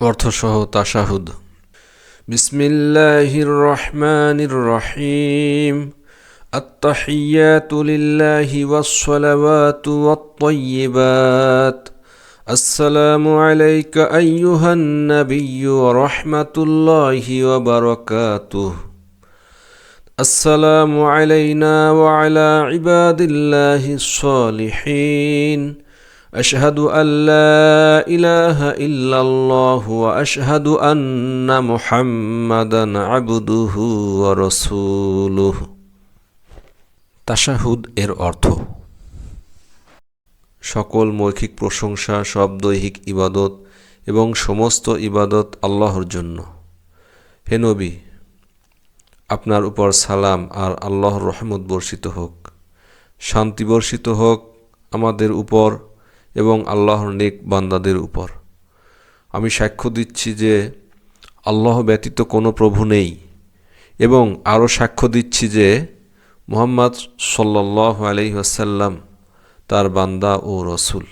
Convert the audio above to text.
অর্থসহ তাশাহুদ বিসমিল্লাহির রহমানির রহিম التحيات لله والصلوات والطيبات السلام عليك أيها النبي ورحمة الله وبركاته السلام علينا وعلى عباد الله الصالحين أشهد أن لا إله إلا الله وأشهد أن محمدا عبده ورسوله তাশাহুদ এর অর্থ সকল মৌখিক প্রশংসা সব দৈহিক ইবাদত এবং সমস্ত ইবাদত আল্লাহর জন্য হে নবী আপনার উপর সালাম আর আল্লাহর রহমত বর্ষিত হোক শান্তি বর্ষিত হোক আমাদের উপর এবং আল্লাহর নেক বান্দাদের উপর। আমি সাক্ষ্য দিচ্ছি যে আল্লাহ ব্যতীত কোনো প্রভু নেই এবং আরও সাক্ষ্য দিচ্ছি যে মোহাম্মদ সাল্লাহ আলহি আসাল্লাম তার বান্দা ও রসুল।